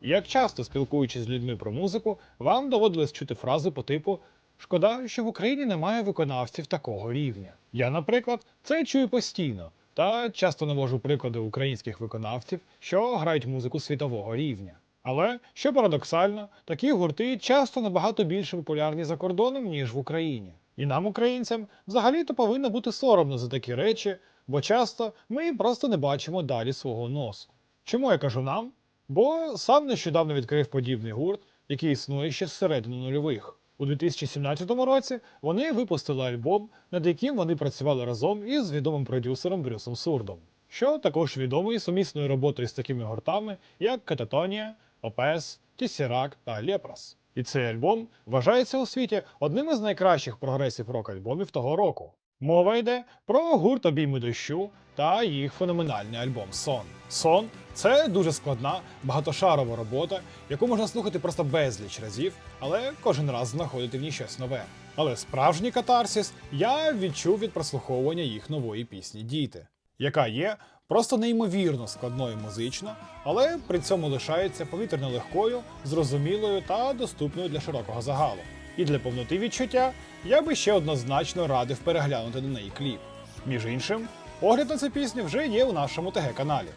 Як часто спілкуючись з людьми про музику, вам доводилось чути фрази по типу Шкода, що в Україні немає виконавців такого рівня. Я, наприклад, це чую постійно та часто навожу приклади українських виконавців, що грають музику світового рівня. Але, що парадоксально, такі гурти часто набагато більше популярні за кордоном, ніж в Україні. І нам, українцям, взагалі-то повинно бути соромно за такі речі, бо часто ми просто не бачимо далі свого носу. Чому я кажу нам? Бо сам нещодавно відкрив подібний гурт, який існує ще з середини нульових. У 2017 році вони випустили альбом, над яким вони працювали разом із відомим продюсером Брюсом Сурдом, що також відомий сумісною роботою з такими гуртами, як Кататонія, Опес, Тісірак та Лепрас. І цей альбом вважається у світі одним із найкращих прогресів рок-альбомів того року. Мова йде про гурт обійми дощу та їх феноменальний альбом Сон. Сон це дуже складна, багатошарова робота, яку можна слухати просто безліч разів, але кожен раз знаходити в ній щось нове. Але справжній катарсіс я відчув від прослуховування їх нової пісні Діти, яка є просто неймовірно складною музично, але при цьому лишається повітряно легкою, зрозумілою та доступною для широкого загалу. І для повноти відчуття я би ще однозначно радив переглянути на неї кліп. Між іншим, огляд на цю пісню вже є у нашому ТГ каналі.